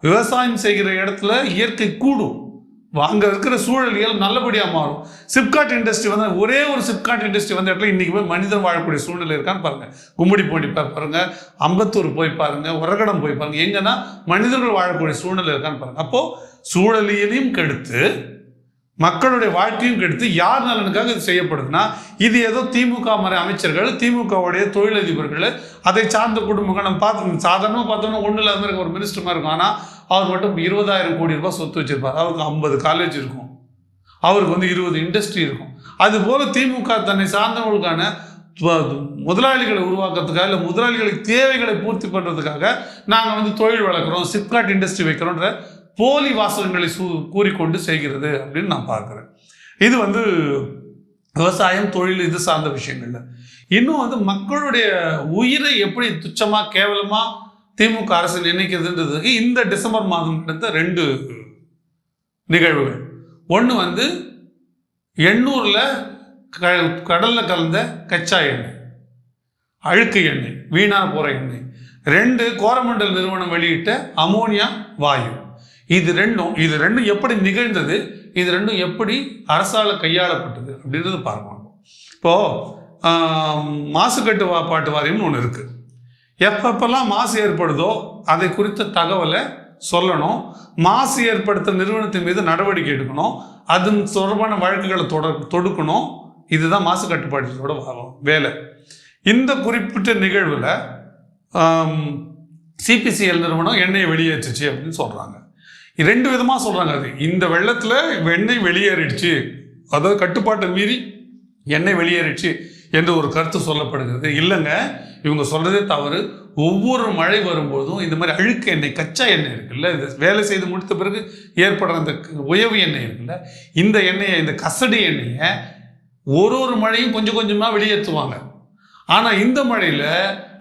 விவசாயம் செய்கிற இடத்துல இயற்கை கூடும். அங்கே இருக்கிற சூழலியல் நல்லபடியாக மாறும். சிப்காட் இண்டஸ்ட்ரி வந்து ஒரே ஒரு சிப்காட் இண்டஸ்ட்ரி வந்த இடத்துல இன்றைக்கி போய் மனிதன் வாழக்கூடிய சூழ்நிலை இருக்கான்னு பாருங்கள் கும்மிடி போண்டி போய் பாருங்கள் அம்பத்தூர் போய் பாருங்கள் உரகடம் போய் பாருங்கள் எங்கன்னா மனிதர்கள் வாழக்கூடிய சூழ்நிலை இருக்கான்னு பாருங்கள் அப்போது சூழலியலையும் கெடுத்து மக்களுடைய வாழ்க்கையும் கெடுத்து யார் நலனுக்காக இது செய்யப்படுதுன்னா இது ஏதோ திமுக மாதிரி அமைச்சர்கள் திமுகவுடைய தொழிலதிபர்கள் அதை சார்ந்த குடும்பங்கள் நம்ம பார்த்து சாதாரணமாக பார்த்தோம்னா ஒன்றும் இல்லாத மாதிரி ஒரு மினிஸ்டர் மாதிரி இருக்கும். ஆனால் அவர் மட்டும் இருபதாயிரம் கோடி ரூபாய் சொத்து வச்சிருப்பார். அவருக்கு ஐம்பது காலேஜ் இருக்கும். அவருக்கு வந்து இருபது இண்டஸ்ட்ரி இருக்கும். அதுபோல் திமுக தன்னை சார்ந்தவர்களுக்கான முதலாளிகளை உருவாக்குறதுக்காக இல்லை முதலாளிகளுக்கு தேவைகளை பூர்த்தி பண்ணுறதுக்காக நாங்கள் வந்து தொழில் வளர்க்குறோம் சிப்காட் இண்டஸ்ட்ரி வைக்கிறோன்ற போலி வாசகங்களை சூ கூறிக்கொண்டு செய்கிறது அப்படின்னு நான் பார்க்குறேன். இது வந்து விவசாயம் தொழில் இது சார்ந்த விஷயங்கள்ல. இன்னும் வந்து மக்களுடைய உயிரை எப்படி துச்சமாக கேவலமாக திமுக அரசு நினைக்கிறதுன்றதுக்கு இந்த டிசம்பர் மாதம் நடந்த ரெண்டு நிகழ்வுகள். ஒன்று வந்து எண்ணூரில் க கடலில் கலந்த கச்சா எண்ணெய் அழுக்கு எண்ணெய் வீணாக போகிற எண்ணெய். ரெண்டு கோரமண்டல் நிறுவனம் வெளியிட்ட அமோனியா வாயு. இது ரெண்டும் இது ரெண்டும் எப்படி நிகழ்ந்தது? இது ரெண்டும் எப்படி அரசால் கையாளப்பட்டது? அப்படின்றது பார்க்கணும். இப்போது வா பாட்டு வாரியம்னு ஒன்று இருக்குது எப்பப்பெல்லாம் மாசு ஏற்படுதோ அதை குறித்த தகவலை சொல்லணும். மாசு ஏற்படுத்த நிறுவனத்தின் மீது நடவடிக்கை எடுக்கணும். அது தொடர்பான வழக்குகளை தொடர் தொடுக்கணும். இதுதான் மாசு கட்டுப்பாட்டோட வேலை. இந்த குறிப்பிட்ட நிகழ்வில் சிபிசிஎல் நிறுவனம் எண்ணெயை வெளியேற்றுச்சு அப்படின்னு சொல்கிறாங்க ரெண்டு விதமாக சொல்கிறாங்க அது. இந்த வெள்ளத்தில் எண்ணெய் வெளியேறிடுச்சு. அதாவது கட்டுப்பாட்டை மீறி எண்ணெய் வெளியேறிடுச்சு என்ற ஒரு கருத்து சொல்லப்படுகிறது. இல்லைங்க இவங்க சொல்கிறதே தவறு. ஒவ்வொரு மழை வரும்போதும் இந்த மாதிரி அழுக்கு எண்ணெய் கச்சா எண்ணெய் இருக்குல்ல இந்த வேலை செய்து முடித்த பிறகு ஏற்படுற அந்த உயவு எண்ணெய் இருக்குல்ல இந்த எண்ணெயை இந்த கசடி எண்ணெயை ஒரு ஒரு மழையும் கொஞ்சம் கொஞ்சமாக வெளியேற்றுவாங்க. ஆனால் இந்த மழையில்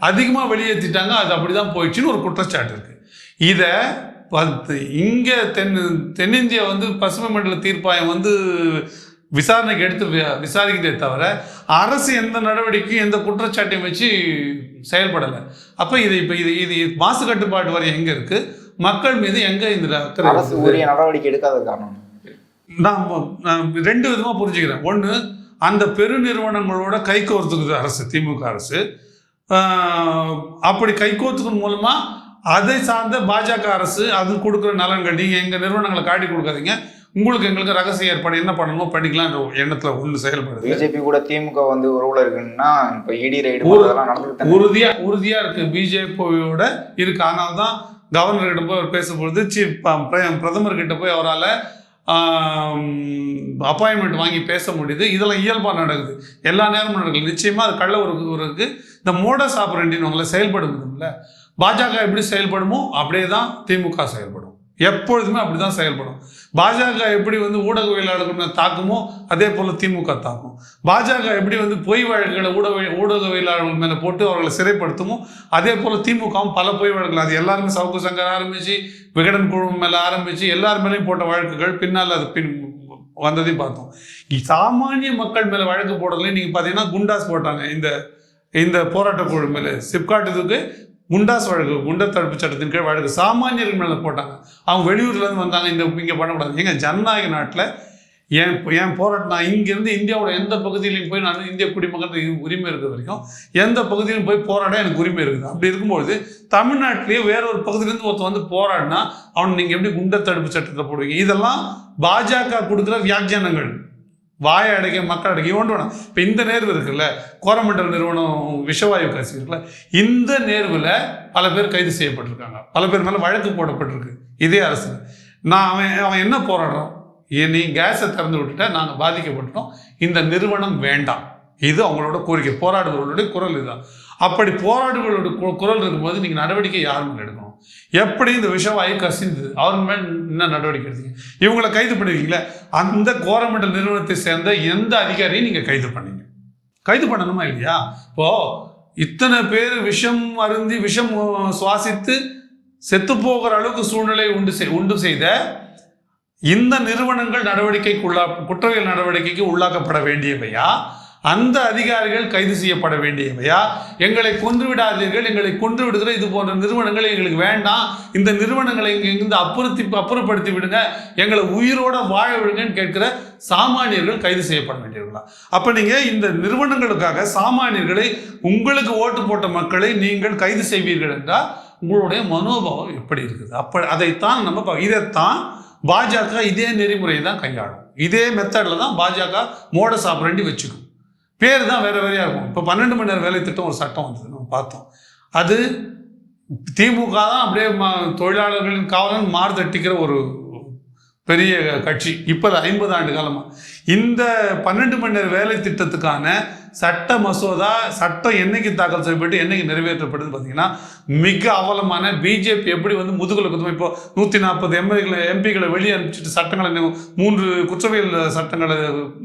அதிகமாக வெளியேற்றிட்டாங்க அது அப்படி தான் போயிடுச்சுன்னு ஒரு குற்றச்சாட்டு இருக்குது இதை இங்கே தென் தென்னிந்தியா வந்து பசுமை மண்டல தீர்ப்பாயம் வந்து விசாரணைக்கு எடுத்து விசாரிக்கிறதே தவிர அரசு எந்த நடவடிக்கையும் எந்த குற்றச்சாட்டையும் வச்சு செயல்படலை. அப்போ இது இப்போ இது இது மாசு கட்டுப்பாட்டு வாரியம் எங்கே இருக்குது மக்கள் மீது எங்கே இந்த அரசு? உரிய நடவடிக்கை எடுக்காத காரணம். நான் நான் ரெண்டு விதமாக புரிஞ்சுக்கிறேன். ஒன்று அந்த பெருநிறுவனங்களோட கைகோர்த்துக்குது அரசு திமுக அரசு. ஆஹ், அப்படி கைகோர்த்துக்கும் மூலமாக அதை சார்ந்த பாஜக அரசு அது கொடுக்குற நலன்கள் நீங்கள் எங்கள் நிறுவனங்களை காட்டி கொடுக்காதீங்க. உங்களுக்கு எங்களுக்கு ரகசிய ஏற்பாடு என்ன பண்ணணுமோ பண்ணிக்கலான்ற எண்ணத்தில் ஒன்று செயல்படுது. பிஜேபி கூட திமுக வந்து உறவுல இருக்குன்னா இப்ப இடி ரைடு நடந்துட்டு உறுதியா உறுதியா இருக்கு. பிஜேபியோட இருக்கு. ஆனால் தான் கவர்னர் கிட்ட போய் அவர் பேசும்பொழுது சீஃப் பிரதமர் கிட்ட போய் அவரால் அப்பாயின்மெண்ட் வாங்கி பேச முடியுது. இதெல்லாம் இயல்பாக நடக்குது. எல்லா நேரமும் நடக்குது. நிச்சயமா அது கள்ள ஒரு ஒரு இருக்கு இந்த மோடஸ் ஆப்பரண்டின்னு உங்களை செயல்படுதுல பாஜக எப்படி செயல்படுமோ அப்படியே தான் திமுக செயல்படும். எப்பொழுதுமே அப்படி தான் செயல்படும். பாஜக எப்படி வந்து ஊடகவியலாளர்களை தாக்குமோ அதே போல் திமுக தாக்கும். பாஜக எப்படி வந்து பொய் வழக்குகளை ஊடக ஊடகவியலாளர்கள் மேலே போட்டு அவர்களை சிறைப்படுத்துமோ அதே போல் திமுகவும் பல பொய் வழக்குகள். அது எல்லாருமே சவுக்கு சங்கர் ஆரம்பித்து விகடன் குழு மேலே ஆரம்பித்து எல்லார் மேலேயும் போட்ட வழக்குகள். பின்னால் அது பின் வந்ததையும் பார்த்தோம். சாமானிய மக்கள் மேலே வழக்கு போடுறதுலேயும் நீங்கள் பார்த்தீங்கன்னா குண்டாஸ் போட்டாங்க. இந்த இந்த போராட்ட குழு மேலே. சிப்காட் இதுக்கு குண்டாஸ் வழக்கு குண்டர் தடுப்பு சட்டத்தின் கீழ் வழக்கு சாமானியர்கள் மேலே போட்டாங்க அவங்க வெளியூர்லேருந்து வந்தாங்க இந்த இங்கே பண்ணக்கூடாது. எங்கள் ஜனநாயக நாட்டில் என் என் போராட்டம்? நான் இங்கேருந்து இந்தியாவோட எந்த பகுதியிலையும் போய் நான் இந்திய குடிமகன் உரிமை இருக்கிற வரைக்கும் எந்த பகுதியிலும் போய் போராட எனக்கு உரிமை இருக்குது. அப்படி இருக்கும்பொழுது தமிழ்நாட்டிலேயே வேற ஒரு பகுதியிலேருந்து ஒருத்தன் வந்து போராடினா அவன் நீங்கள் எப்படி குண்டர் தடுப்பு சட்டத்தை போடுவீங்க? இதெல்லாம் பாஜக கொடுக்குற வியாக்கியானங்கள். வாயை அடைக்க மக்கள் அடைக்க இவன் வேணும் இப்போ இந்த நேர்வு இருக்குல்ல கோரமண்டல் நிறுவனம் விஷவாயு கட்சி இருக்குல்ல இந்த நேர்வில் பல பேர் கைது செய்யப்பட்டிருக்காங்க. பல பேர் மேலே வழக்கு போடப்பட்டிருக்கு. இதே அரசு. நான் அவன் அவன் என்ன போராடுறான்? நீ கேஸை திறந்து விட்டுட்டா நாங்கள் பாதிக்கப்பட்டோம் இந்த நிறுவனம் வேண்டாம். இது அவங்களோட கோரிக்கை. போராடுபவர்களுடைய குரல் இதுதான். அப்படி போராடுபவர்களுடைய குரல் இருக்கும்போது நீங்கள் நடவடிக்கை யாரும் எடுக்கணும்? எப்படி இந்த விஷவாயு கசிந்தது? அவர் மேல் என்ன நடவடிக்கை எடுத்தீங்க? இவங்களை கைது பண்ணிருக்கீங்களே? அந்த கோரமண்டல் நிறுவனத்தை சேர்ந்த எந்த அதிகாரியும் நீங்கள் கைது பண்ணீங்க? கைது பண்ணணுமா இல்லையா? இப்போ இத்தனை பேர் விஷம் அருந்தி விஷம் சுவாசித்து செத்து போகிற அளவுக்கு சூழ்நிலை உண்டு செய் உண்டு செய்த இந்த நிறுவனங்கள் நடவடிக்கைக்கு உள்ளா குற்றவியல் நடவடிக்கைக்கு உள்ளாக்கப்பட வேண்டியவையா? அந்த அதிகாரிகள் கைது செய்யப்பட வேண்டியவையா எங்களை கொன்று விடாதீர்கள். எங்களை கொன்று விடுகிற இது போன்ற நிறுவனங்கள் எங்களுக்கு வேண்டாம். இந்த நிறுவனங்களை இங்கிருந்து அப்புறத்தி அப்புறப்படுத்தி விடுங்க. எங்களை உயிரோட வாழ விடுங்கன்னு கேட்கிற சாமானியர்கள் கைது செய்யப்பட வேண்டியவர்களா அப்போ நீங்கள் இந்த நிறுவனங்களுக்காக சாமானியர்களை உங்களுக்கு ஓட்டு போட்ட மக்களை நீங்கள் கைது செய்வீர்கள் என்றால் உங்களுடைய மனோபாவம் எப்படி இருக்குது? அப்போ அதைத்தான் நம்ம இதைத்தான் பாஜக இதே நெறிமுறையை தான் கையாளும். இதே மெத்தடில் தான் பாஜக மோட சாப்பிட்றேண்டி வச்சுக்கும். பேர் தான் வேறு வேறையாக இருக்கும். இப்போ பன்னெண்டு மணி நேரம் வேலை திட்டம் ஒரு சட்டம் வந்தது நம்ம பார்த்தோம். அது திமுக தான் அப்படியே தொழிலாளர்களின் காவலன் மார்தட்டிக்கிற ஒரு பெரிய கட்சி. இப்போ ஐம்பது ஆண்டு காலமாக இந்த பன்னெண்டு மணி நேர வேலை திட்டத்துக்கான சட்ட மசோதா சட்டம் என்னைக்கு தாக்கல் செய்யப்பட்டு என்னைக்கு நிறைவேற்றப்படுது பார்த்தீங்கன்னா மிக அவலமான பிஜேபி எப்படி வந்து முதுகுல குத்தும் இப்போ நூற்றி நாற்பது எம்எல்ஏகளை எம்பிகளை வெளியே அனுப்பிச்சிட்டு சட்டங்களை மூன்று குற்றவியல் சட்டங்களை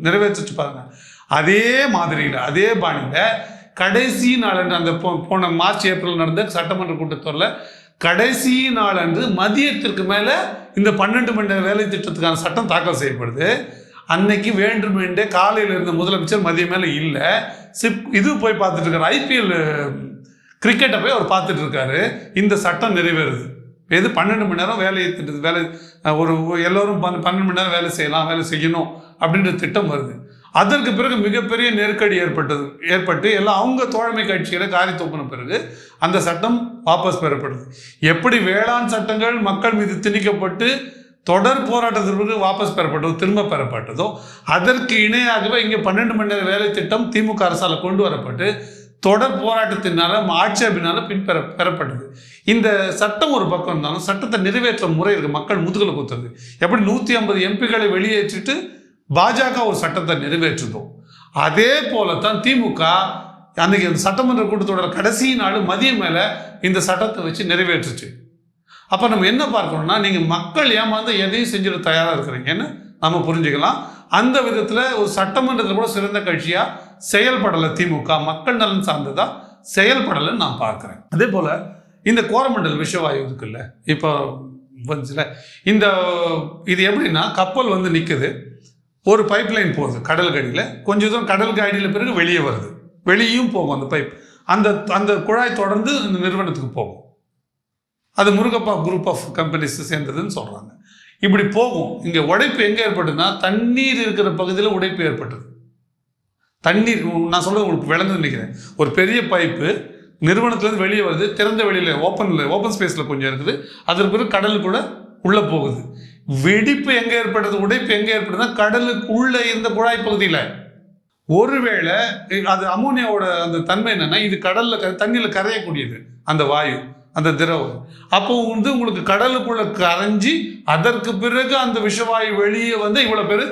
நிறைவேற்றிச்சு பாருங்கள் அதே மாதிரியில் அதே பாணியில் கடைசி நாளன்று அந்த போ- போன மார்ச் ஏப்ரல் நடந்த சட்டமன்ற கூட்டத்தொடரில் கடைசி நாளன்று மதியத்திற்கு மேலே இந்த பன்னெண்டு மணி நேர வேலை திட்டத்துக்கான சட்டம் தாக்கல் செய்யப்படுது. அன்னைக்கு வேண்டுமென்றே காலையில் இருந்த முதலமைச்சர் மதியம் மேலே இல்லை. சிப் இது போய் பார்த்துட்டு இருக்காரு. ஐபிஎல் கிரிக்கெட்டை போய் அவர் பார்த்துட்டு இருக்காரு. இந்த சட்டம் நிறைவேறுது. எது பன்னெண்டு மணி நேரம் வேலை திட்டது வேலை ஒரு எல்லோரும் பன்ன- பன்னெண்டு மணி நேரம் வேலை செய்யலாம் வேலை செய்யணும் அப்படின்ற திட்டம் வருது. அதற்கு பிறகு மிகப்பெரிய நெருக்கடி ஏற்பட்டது. ஏற்பட்டு எல்லாம் அவங்க தோழமை கட்சிகளை காரி தூக்கின பிறகு அந்த சட்டம் வாபஸ் பெறப்படுது எப்படி வேளாண் சட்டங்கள் மக்கள் மீது திணிக்கப்பட்டு தொடர் போராட்டத்திற்கு பிறகு வாபஸ் பெறப்பட்டதோ திரும்ப பெறப்பட்டதோ அதற்கு இணையாகவே இங்கே பன்னெண்டு மணி நேர வேலை திட்டம் திமுக அரசால் கொண்டு வரப்பட்டு தொடர் போராட்டத்தினால ஆட்சேபினால பின்பெற பெறப்பட்டது. இந்த சட்டம் ஒரு பக்கம் இருந்தாலும் சட்டத்தை நிறைவேற்ற முறை இருக்குது மக்கள் முதுகலை குத்துறது. எப்படி நூற்றி ஐம்பது எம்பிகளை வெளியேற்றிட்டு பாஜக ஒரு சட்டத்தை நிறைவேற்றுதோ அதே போலத்தான் திமுக அன்னைக்கு அந்த சட்டமன்ற கூட்டத்தொடர் கடைசி நாள் மதியம் மேலே இந்த சட்டத்தை வச்சு நிறைவேற்றுச்சு. அப்போ நம்ம என்ன பார்க்கணும்னா நீங்கள் மக்கள் ஏமாந்து எதையும் செஞ்சிட தயாராக இருக்கிறீங்கன்னு நம்ம புரிஞ்சுக்கலாம். அந்த விதத்தில் ஒரு சட்டமன்றத்தில் கூட சிறந்த கட்சியாக செயல்படலை திமுக. மக்கள் நலன் சார்ந்ததாக செயல்படலைன்னு நான் பார்க்குறேன். அதே போல் இந்த கோரமண்டல் விஷவாயு இருக்குல்ல இப்போ வந்துச்சுல இந்த இது எப்படின்னா கப்பல் வந்து நிற்குது ஒரு பைப் லைன் போகுது கடல்கடியில் கொஞ்சம் தூரம் கடலுக்கு அடியில் பிறகு வெளியே வருது. வெளியும் போகும் அந்த பைப் அந்த அந்த குழாய் தொடர்ந்து இந்த நிறுவனத்துக்கு போகும். அது முருகப்பா குரூப் ஆஃப் கம்பெனிஸ் சேர்ந்ததுன்னு சொல்கிறாங்க இப்படி போகும். இங்கே உடைப்பு எங்கே ஏற்பட்டுன்னா தண்ணீர் இருக்கிற பகுதியில் உடைப்பு ஏற்பட்டது. தண்ணீர் நான் சொல்ல உங்களுக்கு விளந்து நினைக்கிறேன். ஒரு பெரிய பைப்பு நிறுவனத்துலேருந்து வெளியே வருது திறந்த வெளியில் ஓப்பனில் ஓப்பன் ஸ்பேஸில் கொஞ்சம் இருக்குது. அதற்கு பிறகு கடலுக்குள்ள உள்ளே போகுது. வெடிப்பு எங்கே ஏற்படுது உடைப்பு எங்கே ஏற்படுதுன்னா கடலுக்கு உள்ள இருந்த குழாய் பகுதியில். ஒருவேளை அது அமோனியாவோட அந்த தன்மை என்னன்னா இது கடல்ல க- தண்ணியில கரையக்கூடியது அந்த வாயு அந்த திரவம். அப்போ வந்து உங்களுக்கு கடலுக்குள்ள கரைஞ்சி அதற்கு பிறகு அந்த விஷவாயு வெளியே வந்து இவ்வளவு பேர்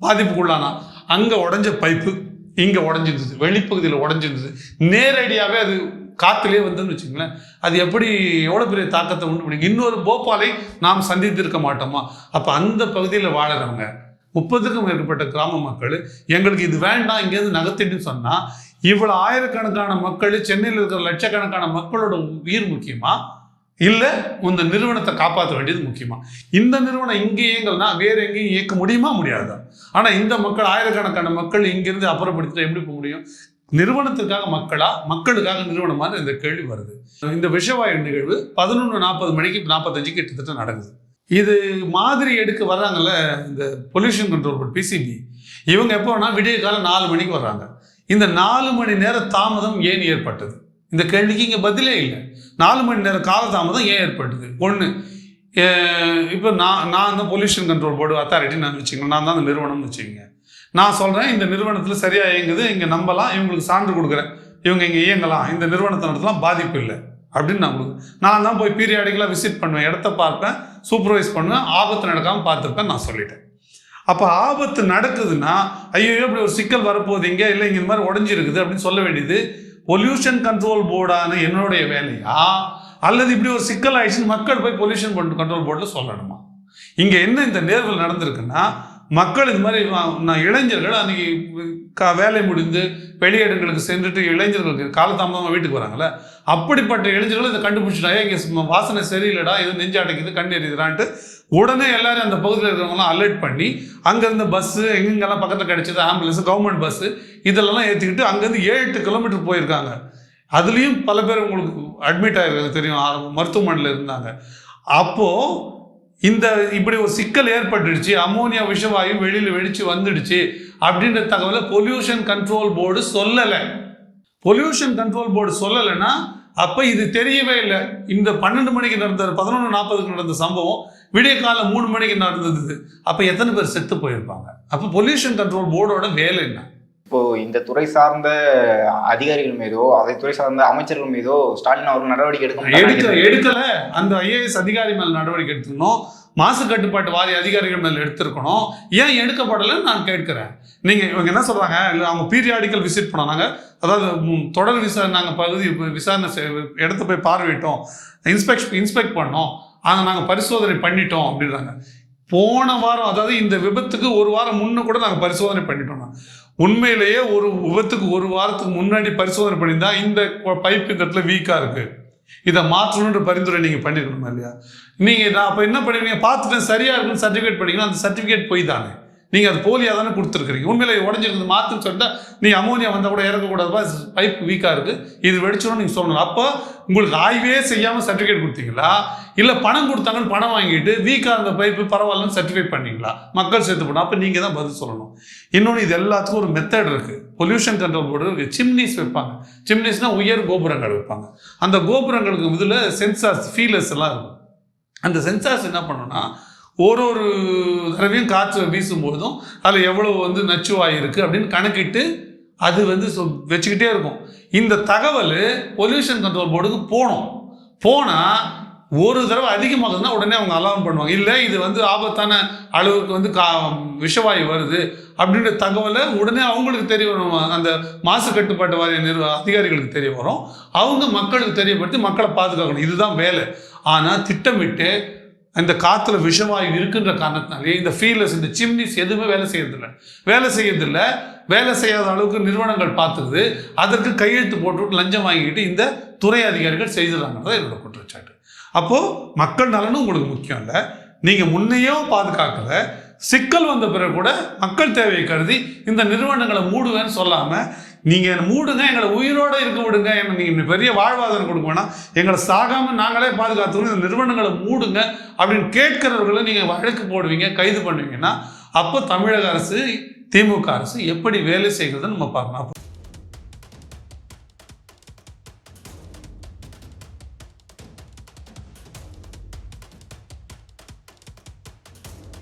பாதிப்புக்குள்ளானா. அங்க உடஞ்ச பைப்பு இங்க உடஞ்சிருந்தது வெளிப்பகுதியில் உடஞ்சிருந்தது. நேரடியாகவே அது காத்துலேயே வந்ததுன்னு வச்சுங்களேன் அது எப்படி எவ்வளோ பெரிய தாக்கத்தை உண்டு பண்ணி இன்னொரு போபாலை நாம் சந்தித்திருக்க மாட்டோமா? அப்போ அந்த பகுதியில் வாழறவங்க முப்பதுக்கும் மேற்பட்ட கிராம மக்கள் எங்களுக்கு இது வேண்டாம் இங்கேருந்து நகர்த்தின்னு சொன்னால் இவ்வளோ ஆயிரக்கணக்கான மக்கள் சென்னையில் இருக்கிற லட்சக்கணக்கான மக்களோட உயிர் முக்கியமா? இல்லை இந்த நிறுவனத்தை காப்பாற்ற வேண்டியது முக்கியமா? இந்த நிறுவனம் இங்கே இயங்கல்னா வேற எங்கேயும் இயக்க முடியுமா? முடியாதா? ஆனால் இந்த மக்கள் ஆயிரக்கணக்கான மக்கள் இங்கிருந்து அப்புறப்படுத்திட்டு எப்படி போக முடியும்? நிறுவனத்துக்காக மக்களா? மக்களுக்காக நிறுவனமான இந்த கேள்வி வருது. இந்த விஷவாயு நிகழ்வு பதினொன்று நாற்பது மணிக்கு நாற்பத்தஞ்சு கிட்டத்தட்ட நடக்குது. இது மாதிரி எடுக்க வர்றாங்கல்ல இந்த பொல்யூஷன் கண்ட்ரோல் போர்ட் பிசிபி இவங்க எப்போ வேணா விடிய காலம் நாலு மணிக்கு வர்றாங்க. இந்த நாலு மணி நேர தாமதம் ஏன் ஏற்பட்டது? இந்த கேள்விக்கு இங்கே பதிலே இல்லை. நாலு மணி நேர கால தாமதம் ஏன் ஏற்பட்டது? ஒன்று இப்போ நான் நான் தான் பொல்யூஷன் கண்ட்ரோல் போர்டு அத்தாரிட்டி நான் வச்சுக்கோங்க. நான் தான் அந்த நிறுவனம்னு வச்சுக்கோங்க. நான் சொல்கிறேன் இந்த நிறுவனத்தில் சரியாக இயங்குது இங்கே நம்பலாம் இவங்களுக்கு சான்று கொடுக்குறேன். இவங்க இங்கே இயங்கலாம் இந்த நிறுவனத்தை நடத்தலாம் பாதிப்பு இல்லை. அப்படின்னு நான் கொடுக்குறேன். நான் தான் போய் பீரியாடிக்கலாக விசிட் பண்ணுவேன் இடத்த பார்ப்பேன் சூப்பர்வைஸ் பண்ணுவேன் ஆபத்து நடக்காமல் பார்த்துருப்பேன் நான் சொல்லிட்டேன். அப்போ ஆபத்து நடக்குதுன்னா ஐயோ இப்படி ஒரு சிக்கல் வரப்போகுது இங்கே இல்லை இங்கே இந்த மாதிரி உடஞ்சிருக்குது அப்படின்னு சொல்ல வேண்டியது பொல்யூஷன் கண்ட்ரோல் போர்டான என்னுடைய வேலையா? அல்லது இப்படி ஒரு சிக்கல் ஆயிடுச்சுன்னு மக்கள் போய் பொல்யூஷன் கண்ட்ரோல் போர்டில் சொல்லணுமா? இங்கே என்ன இந்த நேர்வில் நடந்திருக்குன்னா மக்கள் இது மாதிரி நான் இளைஞர்கள் அன்னைக்கு கா வேலை முடிந்து வெளியிடங்களுக்கு சென்றுட்டு இளைஞர்களுக்கு காலதாமதமாக வீட்டுக்கு வராங்கல்ல? அப்படிப்பட்ட இளைஞர்கள் இதை கண்டுபிடிச்சிட்டாங்க இங்கே வாசனை சரியில்லைடா இது நெஞ்சு அடைக்குது கண் எரியுதுடான்ட்டு உடனே எல்லாரும் அந்த பகுதியில் இருக்கிறவங்களாம் அலர்ட் பண்ணி அங்கேருந்து பஸ்ஸு எங்கெங்கெல்லாம் பக்கத்தில் கிடைச்சது ஆம்புலன்ஸ் கவர்மெண்ட் பஸ்ஸு இதெல்லாம் ஏற்றிக்கிட்டு அங்கேருந்து ஏழு எட்டு கிலோமீட்டர் போயிருக்காங்க. அதுலேயும் பல பேர் உங்களுக்கு அட்மிட் ஆகிருக்காங்க தெரியும் மருத்துவமனையில் இருந்தாங்க. அப்போது இந்த இப்படி ஒரு சிக்கல் ஏற்பட்டுடுச்சு அமோனியா விஷவாயு வெளியில் வெடிச்சு வந்துடுச்சு அப்படின்ற தகவலை பொல்யூஷன் கண்ட்ரோல் போர்டு சொல்லலை. பொல்யூஷன் கண்ட்ரோல் போர்டு சொல்லலைன்னா அப்போ இது தெரியவே இல்லை. இந்த பன்னெண்டு மணிக்கு நடந்த பதினொன்று நாற்பதுக்கு நடந்த சம்பவம் விடிய காலம் மூணு மணிக்கு நடந்தது. அப்போ எத்தனை பேர் செத்து போயிருப்பாங்க? அப்போ பொல்யூஷன் கண்ட்ரோல் போர்டோட வேலை என்ன? இப்போ இந்த துறை சார்ந்த அதிகாரிகள் மீதோ அதை துறை சார்ந்த அமைச்சர்கள் மீதோ ஸ்டாலின் அவர்கள் நடவடிக்கை எடுக்க எடுக்க எடுக்கல. அந்த ஐஏஎஸ் அதிகாரி மேல நடவடிக்கை எடுத்துக்கணும். மாசு கட்டுப்பாட்டு வாரிய அதிகாரிகள் மேல எடுத்திருக்கணும். ஏன் எடுக்கப்படலைன்னு நான் கேட்கிறேன். நீங்க இவங்க என்ன சொல்றாங்க? இல்லை அவங்க பீரியாடிக்கல் விசிட் பண்ணாங்க அதாவது தொடர் விசாரணை நாங்கள் பகுதி விசாரணை செய்- இடத்த போய் பார்வையிட்டோம். இன்ஸ்பெக்ட் இன்ஸ்பெக்ட் பண்ணோம். அதை நாங்கள் பரிசோதனை பண்ணிட்டோம் அப்படின்றாங்க. போன வாரம் அதாவது இந்த விபத்துக்கு ஒரு வாரம் முன்னு கூட நாங்கள் பரிசோதனை பண்ணிட்டோம். உண்மையிலேயே ஒரு விபத்துக்கு ஒரு வாரத்துக்கு முன்னாடி பரிசோதனை பண்ணியிருந்தா இந்த பைப் இந்த இடத்துல வீக்காக இருக்குது இதை மாற்றணுன்ற பரிந்துரை நீங்கள் பண்ணியிருக்கணுமா இல்லையா? நீங்கள் நான் அப்போ என்ன பண்ணுவீங்க? பார்த்துட்டேன் சரியாக இருக்குன்னு சர்டிஃபிகேட் பண்ணிங்கன்னா அந்த சர்டிஃபிகேட் போய் தானே. நீங்கள் அது போலியாக தானே கொடுத்துருக்குறீங்க. உண்மையில உடஞ்சிருக்குது மாற்றுன்னு சொல்லிட்டு நீங்கள் அமோனியா வந்தால் கூட இறக்கக்கூடாதுப்பா பைப் வீக்காக இருக்குது இது வெடிச்சிடும் நீங்கள் சொல்லணும். அப்போ உங்களுக்கு ஆய்வே செய்யாமல் சர்டிஃபிகேட் கொடுத்தீங்களா? இல்லை பணம் கொடுத்தாங்கன்னு பணம் வாங்கிட்டு வீக்காக இருந்த பைப்பு பரவாயில்லன்னு சர்டிஃபிகேட் பண்ணீங்களா? மக்கள் சேர்த்து போனால் அப்போ நீங்கள் தான் பதில் சொல்லணும். இன்னொன்று இது எல்லாத்துக்கும் ஒரு மெத்தட் இருக்குது பொல்யூஷன் கண்ட்ரோல் போர்டு இருக்குது சிம்னிஸ் வைப்பாங்க. சிம்னிஸ்னால் உயர் கோபுரங்கள் வைப்பாங்க. அந்த கோபுரங்களுக்கு முதல்ல சென்சார்ஸ் ஃபீலர்ஸ் எல்லாம் இருக்கும். அந்த சென்சார்ஸ் என்ன பண்ணுன்னா ஒரு ஒரு தடவையும் காற்று வீசும்பொழுதும் அதில் எவ்வளோ வந்து நச்சுவாயு இருக்குது அப்படின்னு கணக்கிட்டு அது வந்து சொ- வச்சுக்கிட்டே இருக்கும். இந்த தகவல் பொல்யூஷன் கண்ட்ரோல் போர்டுக்கு போகணும் போனால் ஒரு தடவை அதிகமாகுதுன்னா உடனே அவங்க அலாரம் பண்ணுவாங்க. இல்லை இது வந்து ஆபத்தான அளவுக்கு வந்து கா விஷவாயு வருது அப்படின்ற தகவலை உடனே அவங்களுக்கு தெரிய வரும். அந்த மாசு கட்டுப்பாட்டு வாரிய நிறுவ அதிகாரிகளுக்கு தெரிய வரும். அவங்க மக்களுக்கு தெரியப்படுத்தி மக்களை பாதுகாக்கணும். இதுதான் வேலை. ஆனால் திட்டமிட்டு இந்த காற்றுல விஷவாயு இருக்குன்ற காரணத்தினாலே இந்த ஃபீலர்ஸ் இந்த சிம்னிஸ் எதுவுமே வேலை செய்யறதில்ல. வேலை செய்யறதில்ல. வேலை செய்யாத அளவுக்கு நிறுவனங்கள் பார்த்துக்குது. அதற்கு கையெழுத்து போட்டு லஞ்சம் வாங்கிக்கிட்டு இந்த துறை அதிகாரிகள் செய்துறாங்கன்றதான் என்னோட குற்றச்சாட்டு. அப்போது மக்கள் நலனும் உங்களுக்கு முக்கியம் இல்லை. நீங்கள் முன்னையும் பாதுகாக்கல. சிக்கல் வந்த பிறகு கூட மக்கள் தேவையை கருதி இந்த நிறுவனங்களை மூடுவேன்னு சொல்லாமல் நீங்கள் மூடுங்க எங்களை உயிரோடு இருக்க விடுங்க எனக்கு நீங்கள் பெரிய வாழ்வாதாரம் கொடுக்க வேணாம். எங்களை சாகாமல் நாங்களே பாதுகாத்துக்கணும். இந்த நிறுவனங்களை மூடுங்க அப்படின்னு கேட்கிறவர்களை நீங்கள் வழக்கு போடுவீங்க கைது பண்ணுவீங்கன்னா அப்போ தமிழக அரசு திமுக அரசு எப்படி வேலை செய்கிறதுன்னு நம்ம பார்க்கணும்.